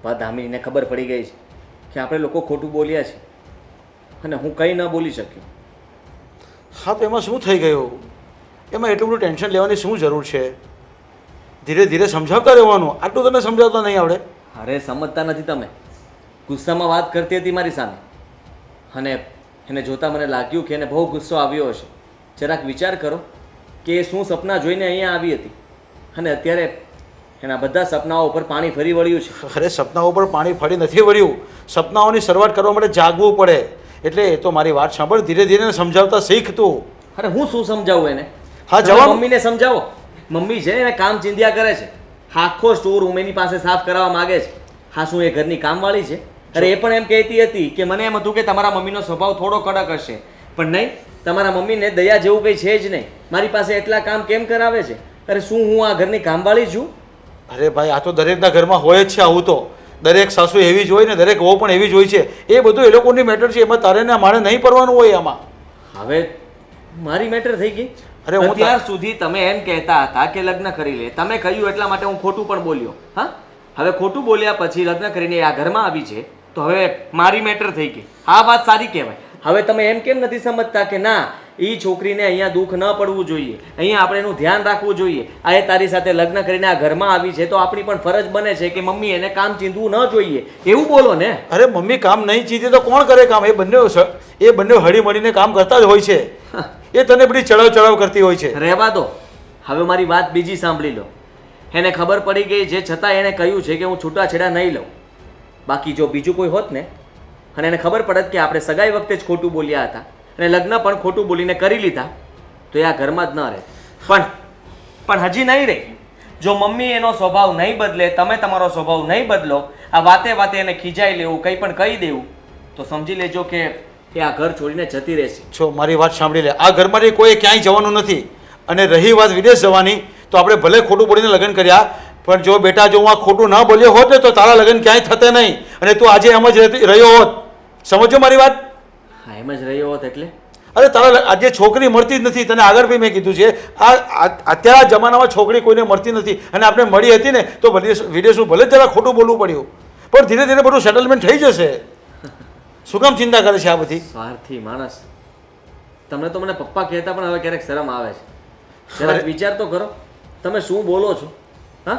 પપ્પા દામિનીને ખબર પડી ગઈ છે કે આપણે લોકો ખોટું બોલ્યા છે અને હું કંઈ ન બોલી શક્યો. હા તો એમાં શું થઈ ગયું? એમાં એટલું બધું ટેન્શન લેવાની શું જરૂર છે? ધીરે ધીરે સમજાવતા રહેવાનું આટલું તને સમજાવતા નહીં આવડે. અરે સમજતા નથી તમે. ગુસ્સામાં વાત કરતી હતી મારી સામે. અને એને જોતાં મને લાગ્યું કે એને બહુ ગુસ્સો આવ્યો હશે. જરાક વિચાર કરો કે એ શું સપના જોઈને અહીંયા આવી હતી. અને અત્યારે એના બધા સપનાઓ ઉપર પાણી ફરી વળ્યું છે. અરે સપનાઓ પર પાણી ફરી નથી વળ્યું. સપનાઓની શરૂઆત કરવા માટે જાગવું પડે. એટલે એ તો મારી વાત સાંભળ ધીરે ધીરે સમજાવતા શીખ તું. અરે હું શું સમજાવું એને? હા, જવા જવાબ- મમ્મીને સમજાવો. મમ્મી છે એને કામ ચિંધ્યા કરે છે. આખો સ્ટોર રૂમ એની પાસે સાફ કરાવવા માંગે છે. હા શું એ ઘરની કામવાળી છે? અરે એ પણ એમ કહેતી હતી કે મને એમ હતું કે તમારા મમ્મીનો સ્વભાવ થોડો કડક હશે. પણ નહીં તમારા મમ્મીને દયા જેવું કંઈ છે જ નહીં. મારી પાસે એટલા કામ કેમ કરાવે છે? અરે શું હું આ ઘરની કામવાળી છું? અરે ભાઈ આ તો દરેકના ઘરમાં હોય જ છે આવું તો. દરેક સાસુ એવી જ હોય ને દરેક વહુ પણ એવી જ હોય છે. એ બધું એ લોકોની મેટર છે એમાં તારે ને મારે નહીં પડવાનું હોય આમાં. હવે મારી મેટર થઈ ગઈ. અરે હું તા- અત્યાર સુધી તમે એમ કહેતા હતા કે લગ્ન કરી લે. તમે કહ્યું એટલા માટે હું ખોટું પણ બોલ્યો. હા? હવે ખોટું બોલ્યા પછી લગ્ન કરીને આ ઘરમાં આવી છે તો હવે મારી મેટર થઈ ગઈ. આ વાત સારી કહેવાય. હવે તમે એમ કેમ નથી સમજતા કે ના એ છોકરીને અહીંયા દુઃખ ન પડવું જોઈએ. અહીંયા આપણે એનું ધ્યાન રાખવું જોઈએ. આ એ તારી સાથે લગ્ન કરીને આ ઘરમાં આવી છે તો આપણી પણ ફરજ બને છે કે મમ્મી એને કામ ચીંધવું ન જોઈએ. એવું બોલો ને. અરે મમ્મી કામ નહીં ચીંધે તો કોણ કરે કામ? એ બંને એ બંને હળી મળીને કામ કરતા જ હોય છે. એ તને બધી ચડાવ ચડાવ કરતી હોય છે. રહેવા દો. હવે મારી વાત બીજી સાંભળી લો. એને ખબર પડી ગઈ જે છતાં એણે કહ્યું છે કે હું છૂટાછેડા નહીં લઉં. બાકી જો બીજું કોઈ હોત ને અને એને ખબર પડત કે આપણે સગાઈ વખતે જ ખોટું બોલ્યા હતા. અને લગ્ન પણ ખોટું બોલીને કરી લીધા, તો એ આ ઘરમાં જ ન રહે. પણ પણ હજી નહીં રહે. જો મમ્મી એનો સ્વભાવ નહીં બદલે, તમે તમારો સ્વભાવ નહીં બદલો, આ વાતે વાતે એને ખીજાઈ લેવું, કંઈ પણ કહી દેવું, તો સમજી લેજો કે એ આ ઘર છોડીને જતી રહેશે. છો, મારી વાત સાંભળી લે. આ ઘરમાંથી કોઈ ક્યાંય જવાનું નથી અને રહી વાત વિદેશ જવાની, તો આપણે ભલે ખોટું બોલીને લગ્ન કર્યા, પણ જો બેટા, જો હું આ ખોટું ન બોલ્યો હોત ને, તો તારા લગ્ન ક્યાંય થતે નહીં. અને તું આજે એમ જ રહ્યો હોત. સમજો મારી વાત? હા એમ જ રહ્યો હોત એટલે? અરે તારા આજે છોકરી મળતી જ નથી તને આગળ બી મેં કીધું છે. આ અત્યારના જમાનામાં છોકરી કોઈને મળતી નથી. અને આપણે મળી હતી ને તો વિદેશ વિદેશનું ભલે જરા ખોટું બોલવું પડ્યું પણ ધીરે ધીરે બધું સેટલમેન્ટ થઈ જશે. શું કામ ચિંતા કરે છે આ બધી? સ્વાર્થી માણસ. તમને તો મને પપ્પા કહેતા પણ હવે ક્યારેક શરમ આવે છે. જરાક વિચાર તો કરો. તમે શું બોલો છો? હા?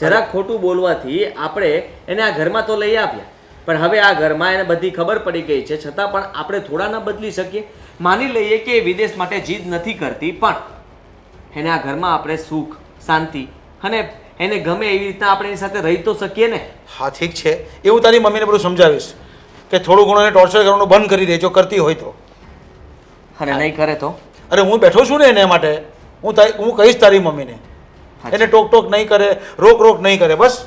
જરાક ખોટું બોલવાથી આપણે એને આ ઘરમાં તો લઈ આવ્યા. પણ હવે આ ઘરમાં એને બધી ખબર પડી ગઈ છે. છતાં પણ આપણે થોડા ન બદલી શકીએ. માની લઈએ કે એ વિદેશ માટે જીદ નથી કરતી પણ એને આ ઘરમાં આપણે સુખ શાંતિ અને એને ગમે એવી રીતના આપણે એની સાથે રહી તો શકીએ ને? હા ઠીક છે. એ હું તારી મમ્મીને બધું સમજાવીશ કે થોડું ઘણું એને ટોર્ચર કરવાનું બંધ કરી દે જો કરતી હોય તો. અને નહીં કરે તો? અરે હું બેઠો છું ને એને માટે હું તારી હું કહીશ તારી મમ્મીને. એને ટોક ટોક નહીં કરે રોક રોક નહીં કરે બસ.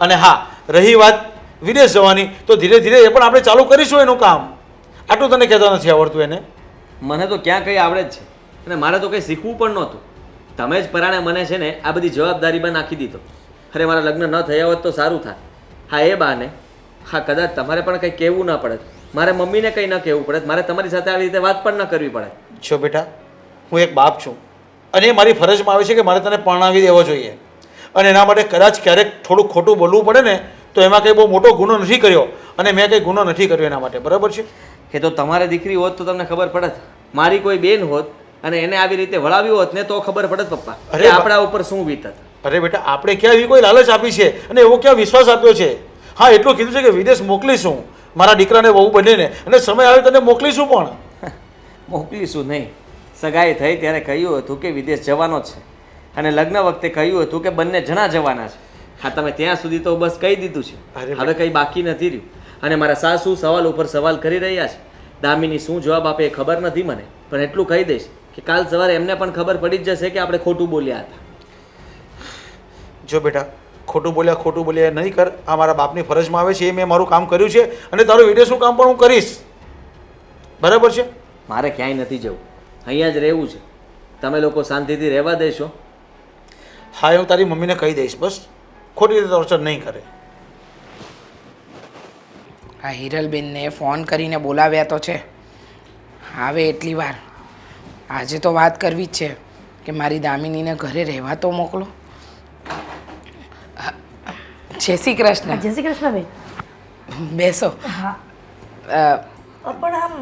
અને હા રહી વાત વિદેશ જવાની તો ધીરે ધીરે એ પણ આપણે ચાલુ કરીશું એનું કામ. આટલું તને કહેતા નથી આવડતું એને? મને તો ક્યાં કંઈ આવડે જ છે. અને મારે તો કંઈ શીખવું પણ નહોતું. તમે જ પરાણે મને છે ને આ બધી જવાબદારીમાં નાખી દીધો. અરે મારા લગ્ન ન થયા હોત તો સારું થાય. હા એ બાને હા કદાચ તમારે પણ કંઈ કહેવું ના પડે. મારે મમ્મીને કંઈ ન કહેવું પડે. મારે તમારી સાથે આવી રીતે વાત પણ ન કરવી પડે. છો બેટા હું એક બાપ છું. અને એ મારી ફરજમાં આવે છે કે મારે તને પરણાવી દેવો જોઈએ. અને એના માટે કદાચ ક્યારેક થોડું ખોટું બોલવું પડે ને તો એમાં કંઈ બહુ મોટો ગુનો નથી કર્યો અને મેં કંઈ ગુનો નથી કર્યો એના માટે. બરાબર છે? એ તો તમારે દીકરી હોત તો તમને ખબર પડત. મારી કોઈ બેન હોત અને એને આવી રીતે વળાવ્યું હોત ને તો ખબર પડત પપ્પા અરે આપણા ઉપર શું વીતત. અરે બેટા આપણે ક્યાં એવી કોઈ લાલચ આપી છે? અને એવો ક્યાં વિશ્વાસ આપ્યો છે? હા એટલું કીધું છે કે વિદેશ મોકલીશું. મારા દીકરાને બહુ બંનેને. અને સમય આવે તને મોકલીશું પણ. મોકલીશું નહીં. સગાઈ થઈ ત્યારે કહ્યું હતું કે વિદેશ જવાનો જ છે. અને લગ્ન વખતે કહ્યું હતું કે બંને જણા જવાના છે. હા તમે ત્યાં સુધી તો બસ કહી દીધું છે. હવે કંઈ બાકી નથી રહ્યું. અને મારા સાસુ સવાલ ઉપર સવાલ કરી રહ્યા છે. દામિની શું જવાબ આપે એ ખબર નથી મને પણ એટલું કહી દઈશ કે કાલ સવારે એમને પણ ખબર પડી જ જશે કે આપણે ખોટું બોલ્યા હતા. જો બેટા ખોટું બોલ્યા ખોટું બોલ્યા નહીં કર. આ મારા બાપની ફરજમાં આવે છે એ મેં મારું કામ કર્યું છે અને તારું વિદેશનું કામ પણ હું કરીશ. બરાબર છે? મારે ક્યાંય નથી જવું. અહીંયા જ રહેવું છે. તમે લોકો શાંતિથી રહેવા દેશો. હા એ હું તારી મમ્મીને કહી દઈશ બસ. ખોટી રીતે ટોર્ચર નહીં કરે. આ હિરલબેનને ફોન કરીને બોલાવ્યા તો છે. આવે એટલી વાર. આજે તો વાત કરવી જ છે કે મારી દામિનીને ઘરે રહેવા તો મોકલો. જય શ્રી કૃષ્ણ. જય શ્રી કૃષ્ણ બેન. બેસો. હા. પણ આમ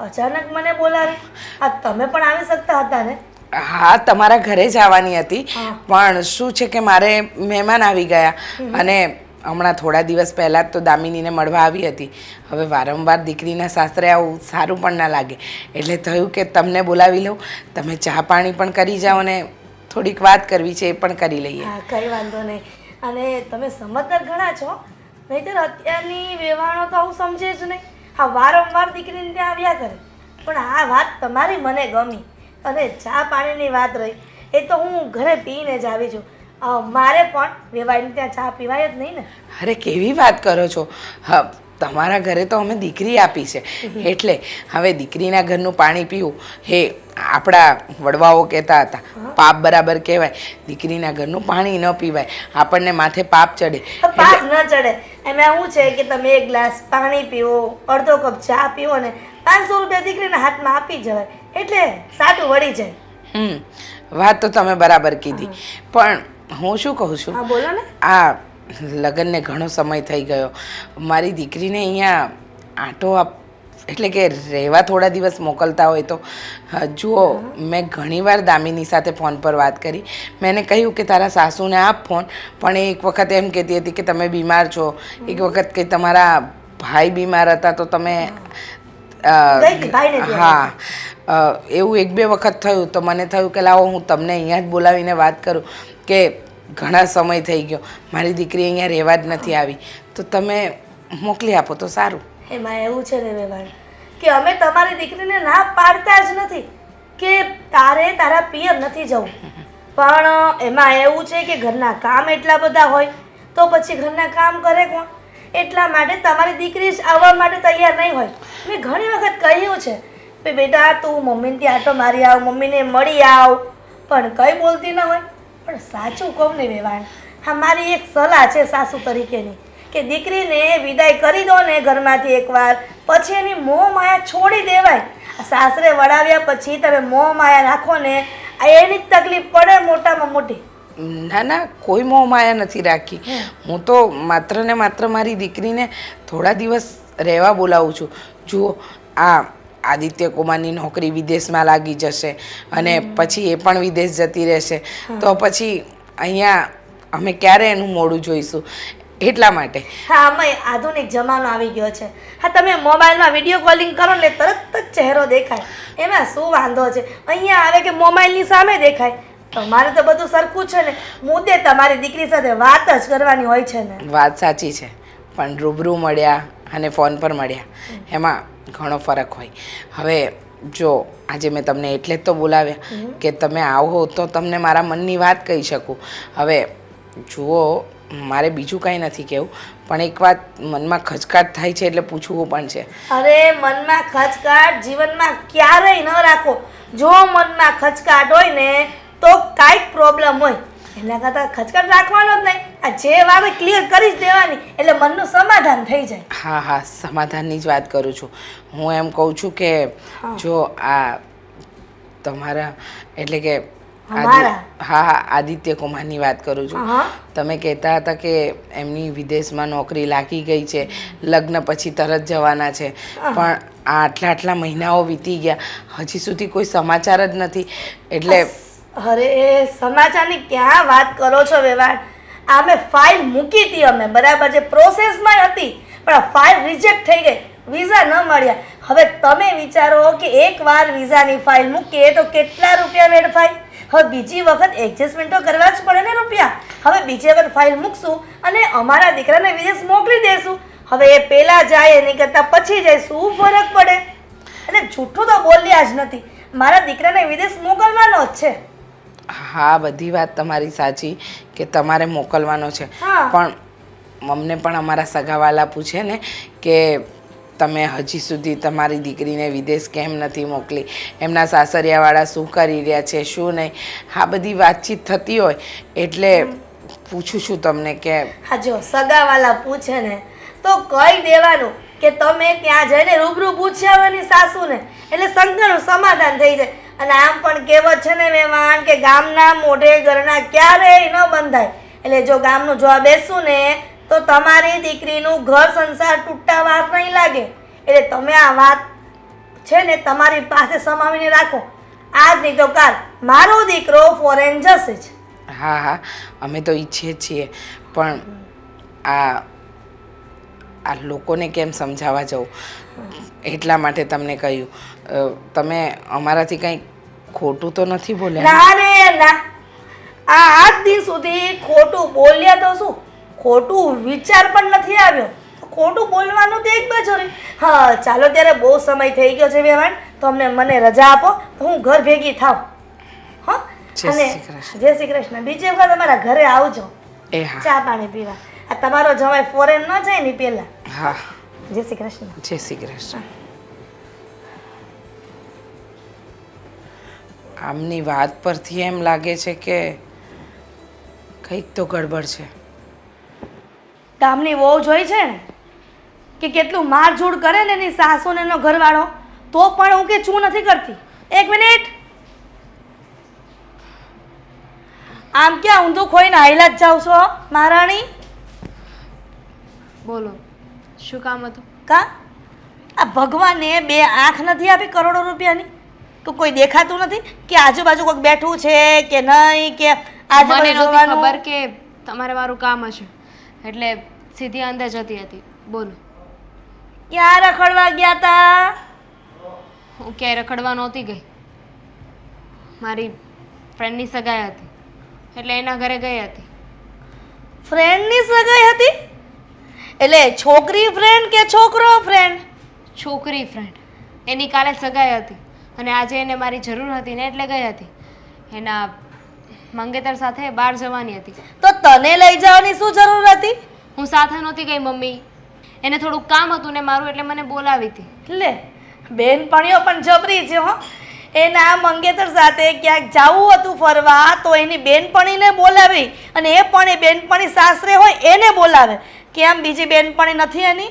અચાનક મને બોલાવી. આ તમે પણ આવી શકતા હતા ને? હા તમારા ઘરે જ આવવાની હતી. પણ શું છે કે મારે મહેમાન આવી ગયા. અને હમણાં થોડા દિવસ પહેલાં જ તો દામિનીને મળવા આવી હતી. હવે વારંવાર દીકરીના સાસરે આવું સારું પણ ના લાગે. એટલે થયું કે તમને બોલાવી લઉં તમે ચા પાણી પણ કરી જાઓ ને થોડીક વાત કરવી છે એ પણ કરી લઈએ. હા કંઈ વાંધો નહીં. અને તમે સમજદાર ઘણા છો. નહીંતર અત્યારની વ્યવહારો તો આવું સમજે જ નહીં. હા વારંવાર દીકરીને ત્યાં આવ્યા કરે. પણ આ વાત તમારી મને ગમી. અને ચા પાણીની વાત રહી. એ તો હું ઘરે પીને જ આવી છું. મારે પણ વેવાઈને ત્યાં ચા પીવાય જ નહીં ને. અરે કેવી વાત કરો છો? હા તમારા ઘરે તો અમે દીકરી આપી છે. એટલે હવે દીકરીના ઘરનું પાણી પીવું હે આપણા વડવાઓ કહેતા હતા. પાપ બરાબર કહેવાય. દીકરીના ઘરનું પાણી ન પીવાય. આપણને માથે પાપ ચડે. પાપ ન ચડે. એમાં શું છે કે તમે એક ગ્લાસ પાણી પીવો અડધો કપ ચા પીવો ને પાંચસો રૂપિયા દીકરીના હાથમાં આપી જવાય. એટલે સાટું વળી જાય. હમ વાત તો તમે બરાબર કીધી. પણ હું શું કહું છું? હા બોલો ને. આ લગ્નને ઘણો સમય થઈ ગયો. મારી દીકરીને અહીંયા આંટો આપ એટલે કે રહેવા થોડા દિવસ મોકલતા હોય તો. જુઓ મેં ઘણીવાર દામિની સાથે ફોન પર વાત કરી. મેં કહ્યું કે તારા સાસુને આપ ફોન. પણ એ એક વખત એમ કહેતી હતી કે તમે બીમાર છો. એક વખત કે તમારા ભાઈ બીમાર હતા તો તમે હા એવું એક બે વખત થયું તો મને થયું કે લાવો હું તમને અહીંયા જ બોલાવીને વાત કરું કે ઘણા સમય થઈ ગયો મારી દીકરી અહીંયા રહેવા જ નથી આવી. તો તમે મોકલી આપો તો સારું. એમાં એવું છે ને વેવાણ કે અમે તમારી દીકરીને ના પાડતા જ નથી કે તારે તારા પિયર નથી જવું. પણ એમાં એવું છે કે ઘરના કામ એટલા બધા હોય તો પછી ઘરના કામ કરે કોણ? એટલા માટે તમારી દીકરી જ આવવા માટે તૈયાર નહીં હોય. મેં ઘણી વખત કહ્યું છે કે બેટા તું મમ્મીને ત્યાં આટો મારી આવ, મમ્મીને મળી આવ. પણ કંઈ બોલતી ન હોય. પણ સાચું કહું ને વેવાણ, હા, મારી એક સલાહ છે સાસુ તરીકેની, કે દીકરીને વિદાય કરી દો ને ઘરમાંથી એકવાર. પછી એની મોહ માયા છોડી દેવાય. સાસરે વળાવ્યા પછી તમે મોહ માયા રાખો ને એની જ તકલીફ પડે મોટામાં મોટી. ના ના કોઈ મોહ માયા નથી રાખી. હું તો માત્ર ને માત્ર મારી દીકરીને થોડા દિવસ રહેવા બોલાવું છું. જુઓ આ આદિત્ય કુમારની નોકરી વિદેશમાં લાગી જશે અને પછી એ પણ વિદેશ જતી રહેશે. તો પછી અહીંયા અમે ક્યારે એનું મોડું જોઈશું? એટલા માટે. હા આમાં આધુનિક જમાનો આવી ગયો છે. હા તમે મોબાઈલમાં વીડિયો કોલિંગ કરો ને તરત જ ચહેરો દેખાય. એમાં શું વાંધો છે? અહીંયા આવે કે મોબાઈલની સામે દેખાય. તમારે તો બધું સરખું છે ને. મુદ્દે તમારી દીકરી સાથે વાત જ કરવાની હોય છે ને. વાત સાચી છે. પણ રૂબરૂ મળ્યા અને ફોન પર મળ્યા. એમાં ઘણો ફરક હોય. હવે જો આજે મેં તમને એટલે જ તો બોલાવ્યા કે તમે આવો તો તમને મારા મનની વાત કહી શકું. હવે જુઓ મારે બીજું કાંઈ નથી કહેવું પણ એક વાત મનમાં ખચકાટ થાય છે એટલે પૂછવું પણ છે. અરે મનમાં ખચકાટ જીવનમાં ક્યારેય ન રાખો. જો મનમાં ખચકાટ હોય ને તો કાંઈક પ્રોબ્લેમ હોય. એના કરતાં ખચકાટ રાખવાનો જ નહીં. આ જે વાવે ક્લિયર કરી જ દેવાની. એટલે મનનું સમાધાન થઈ જાય. હા હા સમાધાનની જ વાત કરું છું. હું એમ કહું છું કે જો આ તમારા એટલે કે હા હા આદિત્ય કુમારની વાત કરું છું. તમે કહેતા હતા કે એમની વિદેશમાં નોકરી લાગી ગઈ છે લગ્ન પછી તરત જવાના છે. પણ આટલા આટલા મહિનાઓ વીતી ગયા. હજી સુધી કોઈ સમાચાર જ નથી. એટલે અરે સમાચારની ક્યાં વાત કરો છો વ્યવહાર? આ મેં ફાઇલ મૂકી હતી અમે, બરાબર છે પ્રોસેસમાં હતી, પણ આ ફાઇલ રિજેક્ટ થઈ ગઈ વિઝા ન મળ્યા. હવે તમે વિચારો કે એકવાર વિઝાની ફાઇલ મૂકીએ તો કેટલા રૂપિયા વેડફાય હવે બીજી વખત એડજસ્ટમેન્ટ તો કરવા જ પડે ને રૂપિયા. હવે બીજી વખત ફાઇલ મૂકશું અને અમારા દીકરાને વિદેશ મોકલી દેશું. હવે એ પહેલાં જાય, એની કરતાં પછી જાય, શું ફરક પડે? એટલે જૂઠું તો બોલ્યા જ નથી. મારા દીકરાને વિદેશ મોકલવાનો જ છે. હા બધી વાત તમારી સાચી કે તમારે મોકલવાનો છે. પણ અમને પણ અમારા સગાવાલા પૂછે ને કે તમે હજી સુધી તમારી દીકરીને વિદેશ કેમ નથી મોકલી? એમના સાસરિયાવાળા શું કરી રહ્યા છે શું નહીં? આ બધી વાતચીત થતી હોય એટલે પૂછું છું તમને કે હા જો સગાવાલા પૂછે ને તો કહી દેવાનું કે તમે ત્યાં જઈને રૂબરૂ પૂછ્યાવાની સાસુને. એટલે સંઘનું સમાધાન થઈ જાય. અને આમ પણ કહેવત છે ને મહેમાન કે ગામના મોઢે ઘરના ક્યારેય ન બંધાય. એટલે જો ગામનું જોવા બેસું ને તો તમારી દીકરીનું ઘર સંસાર તૂટતા વાર નહીં લાગે. એટલે તમે આ વાત છે ને તમારી પાસે સમાવીને રાખો. આજ નહીં તો કાલ મારો દીકરો ફોરેન જશે જ. હા હા અમે તો ઈચ્છીએ છીએ પણ આ આ લોકોને કેમ સમજાવવા જવું? એટલા માટે તમને કહ્યું. તમે અમારાથી કંઈ ખોટું તો નથી બોલ્યા? ના રે ના. આ આજ દિન સુધી ખોટું બોલ્યા તો શું? ખોટું વિચાર પણ નથી આવ્યો. ખોટું બોલવાનું તો એક બાજુ રહી હા ચાલો ત્યારે બહુ સમય થઈ ગયો છે વેવાણ તો અમને મને રજા આપો. હું ઘર ભેગી થાવ હા? જય અને શ્રી કૃષ્ણ. જય શ્રી કૃષ્ણ. બીજી વખત અમારા ઘરે આવજો. એ હા. ચા પાણી પીવા. આ તમારો જમાઈ ફોરેન ન જાય ને પહેલા હા. જય શ્રી કૃષ્ણ. જય શ્રી કૃષ્ણ. આમની વાત પરથી એમ લાગે છે કે કંઈક તો ગડબડ છે. ગામની વહુ જોઈ છે ને કે કેટલું મારઝૂડ કરે ને એની સાસુ ને એનો ઘરવાળો તો પણ હું કે ચૂ નથી કરતી. એક મિનિટ. આમ ક્યાં ઊંધું ખોઈને હાઈલા જ જાવ છો મહારાણી? બોલો શું કામ હતું? કા? આ ભગવાને બે આંખ નથી આપી કરોડો રૂપિયાની. તો કોઈ દેખાતું નથી કે આજુબાજુ કોઈક બેઠું છે કે નહીં કે મને આજુબાજુ નહોતી જોવાનું? ખબર કે તમારે મારું કામ હશે. એટલે સીધી અંદર જતી હતી. બોલો. ક્યાં રખડવા ગયા તા? હું ક્યાંય રખડવા નહોતી ગઈ. મારી ફ્રેન્ડની સગાઈ હતી. એટલે એના ઘરે ગઈ હતી. ફ્રેન્ડની સગાઈ હતી? એટલે છોકરી ફ્રેન્ડ કે છોકરો ફ્રેન્ડ છોકરી ફ્રેન્ડ એની કાલે સગાઈ હતી. અને આજે એને મારી જરૂર હતી ને એટલે ગઈ હતી. એના મંગેતર સાથે બહાર જવાની હતી. તો તને લઈ જવાની શું જરૂર હતી? હું સાથે નહોતી ગઈ મમ્મી. એને થોડુંક કામ હતું ને મારું એટલે મને બોલાવી હતી. લે બેનપણીઓ પણ જબરી છે હો. એના મંગેતર સાથે ક્યાંક જવું હતું ફરવા તો એની બેનપણીને બોલાવી અને એ પણ એ બેનપણી સાસરે હોય એને બોલાવે. કેમ બીજી બેનપણી નથી એની?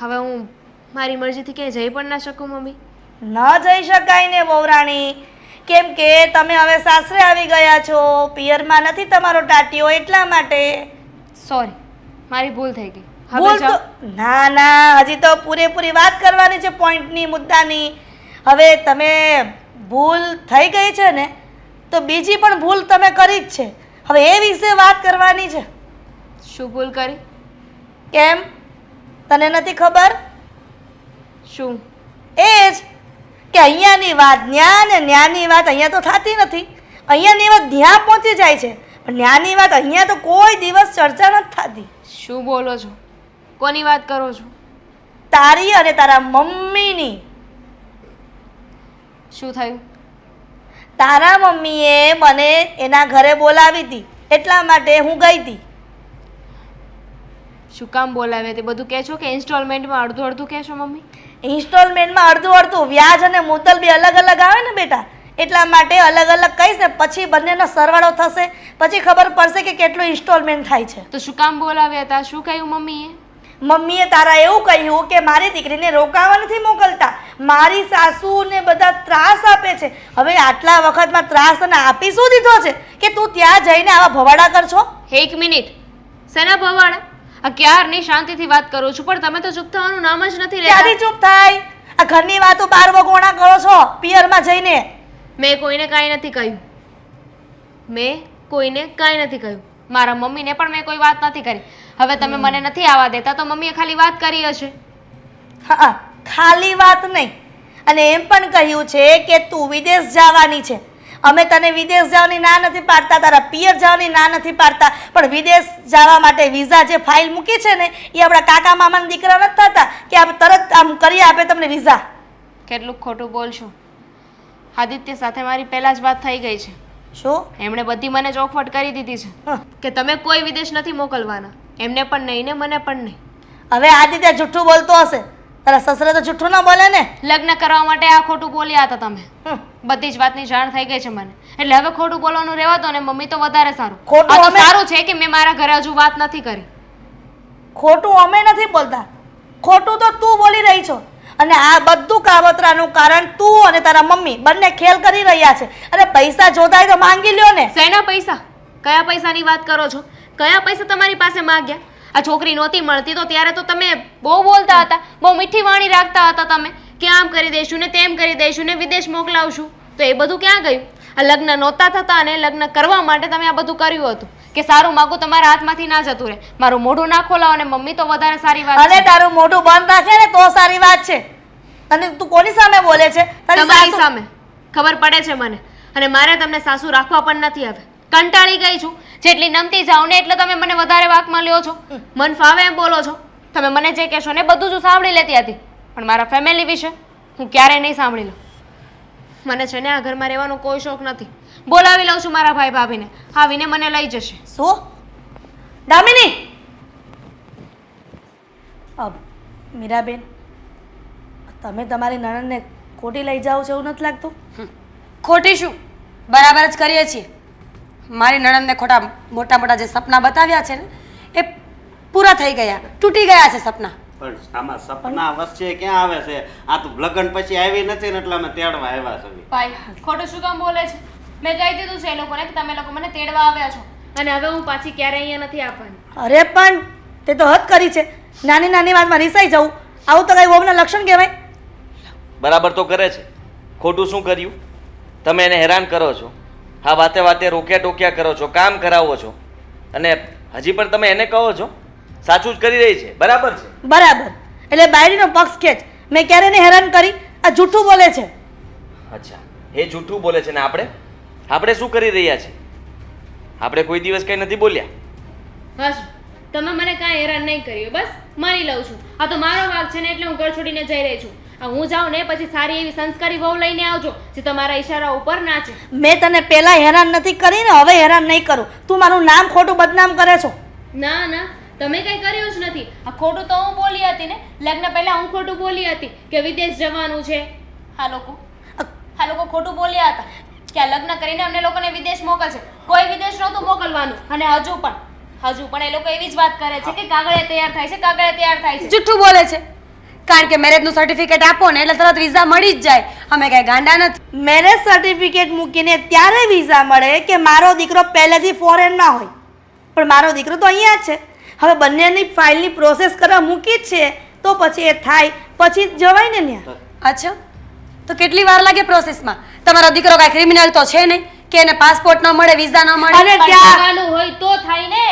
હવે હું મારી મરજીથી ક્યાંય જઈ પણ ના શકું મમ્મી. ન જઈ શકાય ને વહુરાણી. કેમ કે તમે હવે સાસરે આવી ગયા છો પિયરમાં નથી તમારો ટાટિયો એટલા માટે. સોરી મારી ભૂલ થઈ ગઈ. ભૂલ તો ના ના હજી તો પૂરેપૂરી વાત કરવાની છે પોઈન્ટની મુદ્દાની. હવે તમે ભૂલ થઈ ગઈ છે ને તો બીજી પણ ભૂલ તમે કરી જ છે. હવે એ વિશે વાત કરવાની છે. શું ભૂલ કરી? કેમ? તને નથી ખબર? શું? એ જ કે અહીંયાની વાત જ્ઞાન ને ન્યાની વાત અહીંયા તો થતી નથી. અહીંયાની વાત ત્યાં પહોંચી જાય છે પણ ન્યાની વાત અહીંયા તો કોઈ દિવસ ચર્ચા નથી થતી. શું બોલો છો? કોની વાત કરો છો? તારી અને તારા મમ્મીની. શું થયું? તારા મમ્મીએ મને એના ઘરે બોલાવી હતી એટલા માટે હું ગઈ હતી. શું કામ બોલાવે તે? બધું કહેશો કે ઇન્સ્ટોલમેન્ટમાં અડધું અડધું કહેશો મમ્મી? ઇન્સ્ટોલમેન્ટમાં અડધું અડધું વ્યાજ અને મુદ્દલ બી અલગ અલગ આવે ને બેટા? એટલા માટે અલગ અલગ કહીશ ને પછી બંનેનો સરવાળો થશે. પછી ખબર પડશે કે કેટલું ઇન્સ્ટોલમેન્ટ થાય છે. તો શું કામ બોલાવ્યા હતા? શું કહ્યું મમ્મીએ? મમ્મીએ તારા એવું કહ્યું કે મારી દીકરીને રોકાવા નથી મોકલતા. મારી સાસુને બધા ત્રાસ આપે છે. હવે આટલા વખતમાં ત્રાસ તને આપી શું દીધો છે? કે તું ત્યાં જઈને આવા ભવાડા કરશો? એક મિનિટ. સેના ભવાડા? આ ક્યારની શાંતિથી વાત કરું છું પણ તમે તો ચૂપ થવાનું નામ જ નથી ક્યાંથી ચૂપ થાય? આ ઘરની વાતો બાર વગોણા કરો છો પિયરમાં જઈને. મેં કોઈને કાંઈ નથી કહ્યું. મેં કોઈને કાંઈ નથી કહ્યું. મારા મમ્મીને પણ મેં કોઈ વાત નથી કરી. હવે તમે મને નથી આવવા દેતા તો મમ્મીએ ખાલી વાત કરી હશે. હા ખાલી વાત નહીં. અને એમ પણ કહ્યું છે કે તું વિદેશ જવાની છે. અમે તને વિદેશ જવાની ના નથી પાડતા તારા પિયર જવાની ના નથી પાડતા પણ વિદેશ જવા માટે વિઝા જે ફાઇલ મૂકી છે ને એ આપણા કાકા મામાના દીકરા નથી થતા કે આપ તરત આમ કરી આપે તમને વિઝા કેટલું ખોટું બોલશો. આદિત્ય સાથે મારી પહેલાં જ વાત થઈ ગઈ છે. શું? એમણે બધી મને ચોખવટ કરી દીધી છે કે તમે કોઈ વિદેશ નથી મોકલવાના. એમને પણ નહીં ને મને પણ નહીં. હવે આદિત્ય જુઠ્ઠું બોલતો હશે. તારા સસરે તો જુઠ્ઠું ના બોલે ને? લગ્ન કરવા માટે આ ખોટું બોલ્યા હતા તમે. બધી જ વાતની જાણ થઈ ગઈ છે મને. એટલે હવે ખોટું બોલવાનું રહેવા દો ને મમ્મી તો વધારે સારું. ખોટું તો સારું છે કે મેં મારા ઘરે હજુ વાત નથી કરી. ખોટું અમે નથી બોલતા. ખોટું તો તું બોલી રહી છો. અને આ બધું કાવતરાનું કારણ તું અને તારા મમ્મી બંને ખેલ કરી રહ્યા છે. અરે પૈસા જોતા તો માંગી લ્યો ને. શેના પૈસા? કયા પૈસાની વાત કરો છો? કયા પૈસા તમારી પાસે માંગ્યા? આ છોકરી નહોતી મળતી તો ત્યારે તો તમે બહુ બોલતા હતા બહુ મીઠી વાણી રાખતા હતા તમે. કે આમ કરી દઈશું ને તેમ કરી દઈશું ને વિદેશ મોકલાવશું. તો એ બધું ક્યાં ગયું? આ લગ્ન નહોતા થતા અને લગ્ન કરવા માટે તમે આ બધું કર્યું હતું. કે સારું માગું તમારા હાથમાંથી ના જતું રહે. મારું મોઢું ના ખોલાવો અને મમ્મી તો વધારે સારી વાત અને તારું મોઢું બંધ રાખે ને તો સારી વાત છે. અને તું કોની સામે બોલે છે? તમારી સામે. ખબર પડે છે મને. અને મારે તમને સાસુ રાખવા પણ નથી હવે કંટાળી ગઈ છું. જેટલી નમતી જાઉં ને એટલે તમે મને વધારે વાકમાં લ્યો છો. મન ફાવે એમ બોલો છો. તમે મને જે કહેશો ને બધું જ સાંભળી લેતી હતી. પણ મારા ફેમિલી વિશે હું ક્યારેય નહીં સાંભળી લઉં. મને છે ને આ ઘરમાં રહેવાનો કોઈ શોખ નથી. બોલાવી લઉં છું મારા ભાઈ ભાભીને. આવીને મને લઈ જશે. શું? દામિની! અ, મીરાબેન તમે તમારી નણંદને ખોટી લઈ જાઓ છો એવું નથી લાગતું? ખોટી શું? બરાબર જ કરીએ છીએ. મારી નણંદને ખોટા મોટા મોટા જે સપના બતાવ્યા છે ને એ પૂરા થઈ ગયા તૂટી ગયા છે સપના. પણ આમાં સપના વચ્ચે ક્યાં આવે છે? આ તો લગ્ન પછી આવી નથી ને એટલે અમે તેડવા આવ્યા છે ભાઈ ખોટું શું કામ બોલે છે? મેં કહી દીધું છે એ લોકોને કે તમે લોકો મને તેડવા આવ્યા છો. અને હવે હું પાછી ક્યારેય અહીંયા નથી આવવાની? અરે પણ તે તો હદ કરી છે. નાની નાની વાતમાં રિસાઈ જવું. આવું તો કઈ વહુના લક્ષણ કહેવાય? બરાબર તો કરે છે. ખોટું શું કર્યું? તમે એને હેરાન કરો છો. હા વાતે વાતે રોક્યા ટોક્યા કરો છો કામ કરાવો છો. અને હજી પણ તમે એને કહો છો સાચું જ કરી રહી છે બરાબર છે? બરાબર. એટલે બાયડીનો પક્ષ કે મેં ક્યારે એને હેરાન કરી આ જૂઠું બોલે છે. અચ્છા એ જૂઠું બોલે છે ને આપણે? આપણે શું કરી રહ્યા છીએ આપણે કોઈ દિવસ કંઈ નથી બોલ્યા? બસ તમે મને કાંઈ હેરાન નહીં કર્યું બસ માની લઉં છું. આ તો મારો વાગ છે ને એટલે હું ઘર છોડીને જઈ રહી છું. હું જાઉં ને પછી સારી એવી સંસ્કારી વહુ લઈને આવજો જે તમારા ઈશારા ઉપર નાચે મેં તને પહેલા હેરાન નથી કરી ને હવે હેરાન નહીં કરું. તું મારું નામ ખોટું બદનામ કરે છો. ના ના તમે કંઈ કર્યું જ નથી. આ ખોટું તો હું બોલી હતી ને. લગ્ન પહેલા હું ખોટું બોલી હતી કે વિદેશ જવાનું છે. આ લોકો. આ લોકો ખોટું બોલ્યા હતા કે આ લગ્ન કરીને અમને લોકોને વિદેશ મોકલશે. કોઈ વિદેશ નહોતું મોકલવાનું. અને હજુ પણ. હજુ પણ એ લોકો એવી જ વાત કરે છે કે કાગળે તૈયાર થાય છે કાગળે તૈયાર થાય છે. જુઠ્ઠું બોલે છે. કારણ કે મેરેજનું સર્ટિફિકેટ આપો ને એટલે તરત વિઝા મળી જ જાય. અમે કાંઈ ગાંડા નથી. મેરેજ સર્ટિફિકેટ મૂકીને ત્યારે વિઝા મળે કે મારો દીકરો પહેલેથી ફોરેનમાં હોય. પણ મારો દીકરો તો અહીંયા જ છે. હવે બંનેની ફાઇલની પ્રોસેસ કરવા મૂકી જ છે તો પછી એ થાય. પછી જવાય ને ત્યાં અચ્છા. તો કેટલી વાર લાગે પ્રોસેસમાં તમારો દીકરો કાંઈ ક્રિમિનલ તો છે નહીં? કે એને પાસપોર્ટ ન મળે વિઝા ન મળે? અને ત્યાં હોય તો થાય ને.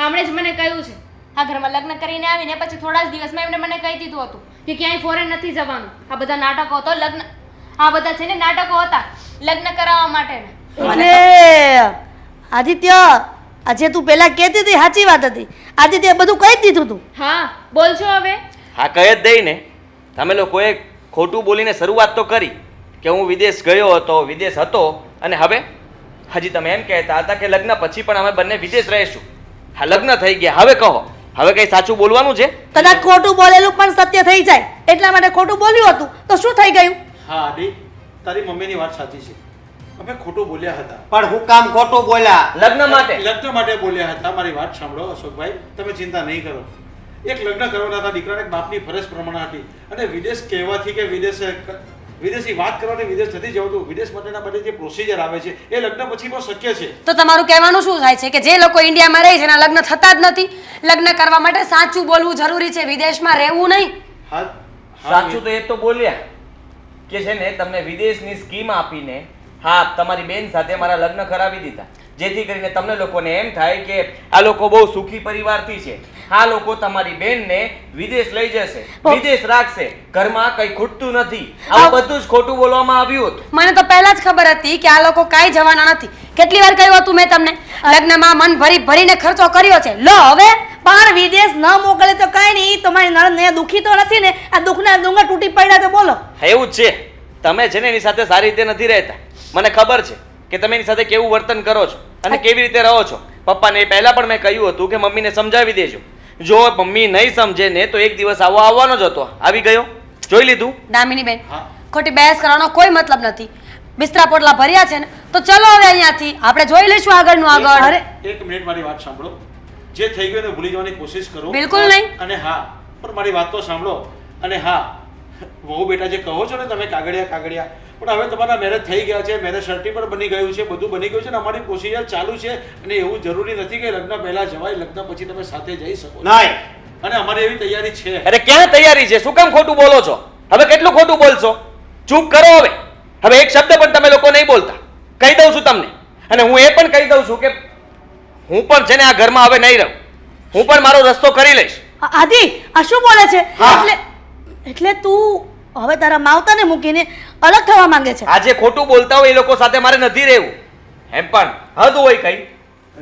હમણે જ મને કહ્યું છે. આ ઘરમાં લગ્ન કરીને આવીને પછી થોડા જ દિવસમાં એમણે મને કહી દીધું હતું કે ક્યાંય ફોરેન નથી જવાનું. આ બધા નાટકો હતો લગ્ન. આ બધા છે ને નાટકો હતા લગ્ન કરાવવા માટેના. અને આદિત્ય આજે તું પહેલા કહેતી હતી સાચી વાત હતી. આદિત્ય બધું કહી જ દીધું તું. હા બોલશો હવે. હા કહી જ દઈ ને. તમે લોકોએ ખોટું બોલીને શરૂઆત તો કરી કે હું વિદેશ ગયો હતો વિદેશ હતો. અને હવે હજી તમે એમ કહેતા હતા કે લગ્ન પછી પણ અમે બંને વિદેશ રહીશું. હા લગ્ન થઈ ગયા. હવે કહો. હવે કઈ સાચું બોલવાનું છે? કદાચ ખોટું બોલેલું પણ સત્ય થઈ જાય. એટલા માટે ખોટું બોલ્યું હતું. તો શું થઈ ગયું? હા આડી તારી મમ્મીની વાત સાચી છે. અમે ખોટું બોલ્યા હતા. પણ હું કામ ખોટું બોલ્યા? લગ્ન માટે? લગ્ન માટે બોલ્યા હતા. મારી વાત સાંભળો અશોકભાઈ. તમે ચિંતા નહીં કરો. એક લગ્ન કરવાના હતા. દીકરાને એક બાપની ફરજ પ્રમાણે હતી. અને વિદેશ કહેવાથી કે વિદેશ વિદેશી વાત કરવાની વિદેશ નથી તો વિદેશ માટેના બધે જે પ્રોસિજર આવે છે એ લગ્ન પછી પણ શક્ય છે. તો તમારું કહેવાનું શું થાય છે કે જે લોકો ઇન્ડિયામાં રહે છે એના લગ્ન થતા જ નથી? લગ્ન કરવા માટે સાચું બોલવું જરૂરી છે વિદેશમાં રહેવું નહીં? હા હા, સાચું તો એ તો બોલ્યા. કે છે ને તમને વિદેશની સ્કીમ આપીને હા તમારી બેન સાથે મારા લગ્ન કરાવી દીધા. જેથી કરીને તમને લોકોને એમ થાય કે આ લોકો બહુ સુખી પરિવારથી છે. આ લોકો તમારી બેનને વિદેશ લઈ જશે વિદેશ રાખશે. ઘરમાં કઈ ખૂટતું નથી. આ બધું જ ખોટું બોલવામાં આવ્યું હતું. મને તો પહેલા જ ખબર હતી કે આ લોકો કાંઈ જવાના નથી. કેટલી વાર કહ્યું હતું મેં તમને? લગ્નમાં મન ભરી ભરીને ખર્ચો કર્યો છે. લો હવે પણ વિદેશ ન મોકલે તો કાંઈ નહીં. તમારી નણંદને દુખી તો નથી ને? આ દુઃખના ડુંગર તૂટી પડ્યા તો બોલો. એવું જ છે. તમે છે ને એની સાથે સારી રીતે નથી રહેતા. મને ખબર છે કે તમે એની સાથે કેવું વર્તન કરો છો અને કેવી રીતે રહો છો. પપ્પાને પહેલા પણ મેં કહ્યું હતું કે મમ્મીને સમજાવી દેજો. જો મમ્મી નહીં સમજે ને તો એક દિવસ આવો આવવાનો જ હતો. આવી ગયો? જોઈ લીધું? દામિની બેન હા. ખોટી બહેસ કરવાનો કોઈ મતલબ નથી. બિસ્તરા પોટલા ભર્યા છે ને તો ચલો હવે અહીંયાથી. આપણે જોઈ લઈશું આગળનું આગળ. અરે એક મિનિટ મારી વાત સાંભળો. જે થઈ ગયું એને ભૂલી જવાની કોશિશ કરો. બિલકુલ નહીં. અને હા પણ મારી વાત તો સાંભળો. અને હા વહુ બેટા જે કહો છો ને તમે કાગળિયા કાગળિયા પણ હવે તમારા મેરેજ થઈ ગયા છે મેરેજ સર્ટિફિકેટ બની ગયું છે બધું બની ગયું છે ને અમારી પ્રોસિજર ચાલુ છે અને એવું જરૂરી નથી કે લગ્ન પહેલા જવાય લગ્ન પછી તમે સાથે જઈ શકો નહીં. અને અમારી એવી તૈયારી છે. અરે ક્યાં તૈયારી છે? શું કામ ખોટું બોલો છો? હવે કેટલું ખોટું બોલશો? ચૂપ કરો હવે. હવે એક શબ્દ પણ તમે લોકો નહીં બોલતા. કહી દઉં છું તમને. અને હું એ પણ કહી દઉં છું કે હું પણ છે ને આ ઘરમાં હવે નહીં રહું હું પણ મારો રસ્તો કરી લઈશ. આ- આદિ આ શું બોલે છે? એટલે એટલે તું હવે તારા માવતાને મૂકીને અલગ થવા માંગે છે. આજે ખોટું બોલતા હોય એ લોકો સાથે મારે નથી રહેવું. એમ પણ હદ હોય કઈ.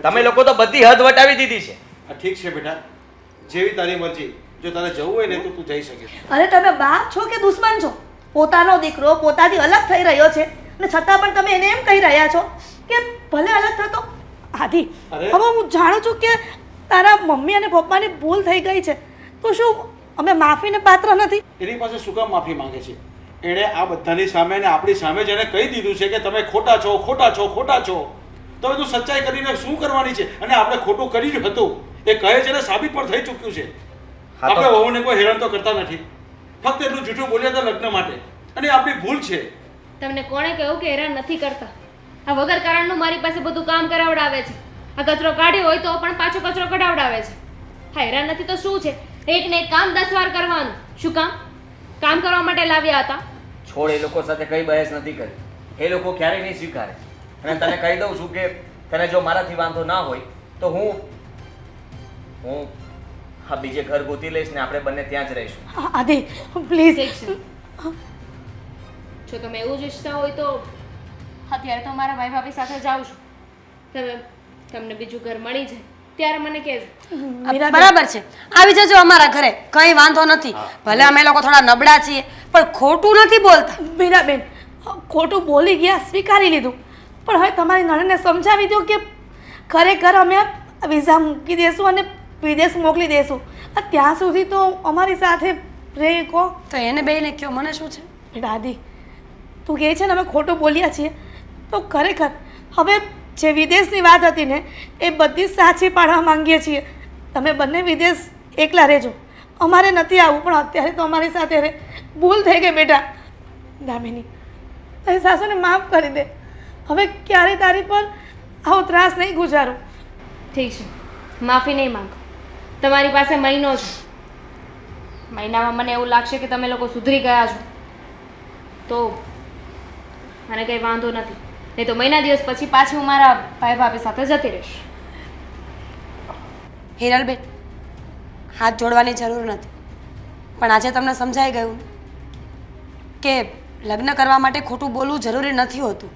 તમે લોકો તો બધી હદ વટાવી દીધી છે. આ ઠીક છે બેટા. જેવી તારી મરજી. જો તારે જવું હોય ને તો તું જઈ શકે. અરે તમે બાપ છો કે દુશ્મન છો? પોતાનો દીકરો પોતાથી અલગ થઈ રહ્યો છે અને છતાં પણ તમે એને એમ કહી રહ્યા છો કે ભલે અલગ થતો. આદિ અરે. હવે હું જાણું છું કે તારા મમ્મી અને પપ્પાની ભૂલ થઈ ગઈ છે. તો શું અમે માફીને પાત્ર નથી. એની પાસે શું કામ માફી માંગે છે? એણે આ બધાની સામે ને આપણી સામે જ કહી દીધું છે કે તમે ખોટા છો ખોટા છો ખોટા છો. તો તું સચ્ચાઈ કરીને શું કરવાની છે? અને આપણે ખોટું કરી જ હતું. એ કહે છે ને સાબિત પણ થઈ ચૂક્યું છે. આપણે વહુને કોઈ હેરાન તો કરતા નથી. ફક્ત એટલું જૂઠું બોલ્યા હતા લગ્ન માટે. અને આપણી ભૂલ છે. તમને કોણે કહ્યું કે હેરાન નથી કરતા? આ વગર કારણનું મારી પાસે બધું કામ કરાવડાવે છે. આ કચરો કાઢ્યો હોય તો પણ પાછો કચરો કઢાવડાવે છે. હા હેરાન નથી તો શું છે? એક ને એક કામ દસ વાર કરવાનું. શું કામ? કામ કરવા માટે લાવ્યા હતા? છોડ એ લોકો સાથે કઈ બહેસ નથી કરી. એ લોકો ક્યારેય નહીં સ્વીકારે. અને તને કહી દઉં છું કે તને જો મારાથી વાંધો ના હોય તો હું હું હા બીજે ઘર ગોતી લઈશ ને આપણે બંને ત્યાં જ રહીશું. આદે પ્લીઝ. જો તમે એવું જ ઈચ્છતા હોય તો અત્યારે તો મારા ભાઈ ભાભી સાથે જાઉં છું. તમે તમને બીજું ઘર મળી જાય. ત્યારે મને કે બરાબર છે. આવી જજો અમારા ઘરે. કંઈ વાંધો નથી. ભલે અમે લોકો થોડા નબળા છીએ પણ ખોટું નથી બોલતા. મીરાબેન ખોટું બોલી ગયા સ્વીકારી લીધું. પણ હવે તમારી નણને સમજાવી દો કે ખરેખર અમે વિઝા મૂકી દેશું અને વિદેશ મોકલી દેશું. ત્યાં સુધી તો અમારી સાથે રહે કહો તો એને બેને કયો મને શું છે? દાદી તું કહે છે ને અમે ખોટું બોલ્યા છીએ. તો ખરેખર હવે જે વિદેશની વાત હતી ને, એ બધી સાચી પાડવા માંગીએ છીએ. તમે બંને વિદેશ એકલા રહેજો. અમારે નથી આવવું, પણ અત્યારે તો અમારી સાથે રહે. ભૂલ થઈ ગઈ બેટા. દામિની, તારી સાસુને માફ કરી દે. હવે ક્યારે તારી પર આવો ત્રાસ નહીં ગુજારું? ઠીક છે. માફી નહીં માંગો. તમારી પાસે મહિનો છે. મહિનામાં મને એવું લાગશે કે તમે લોકો સુધરી ગયા છો. તો મને કંઈ વાંધો નથી. નહીં તો મહિના દિવસ પછી પાછી હું મારા ભાઈ ભાભી સાથે જતી રહીશ. હિરલબેન, હાથ જોડવાની જરૂર નથી. પણ આજે તમને સમજાઈ ગયું કે લગ્ન કરવા માટે ખોટું બોલવું જરૂરી નથી હોતું.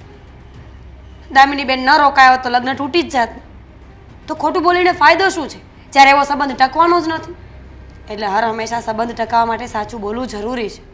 દામિની બેન ન રોકાયો તો લગ્ન તૂટી જ જાત. તો ખોટું બોલીને ફાયદો શું છે? જ્યારે એવો સંબંધ ટકવાનો જ નથી. એટલે હર હંમેશા સંબંધ ટકાવવા માટે સાચું બોલવું જરૂરી છે.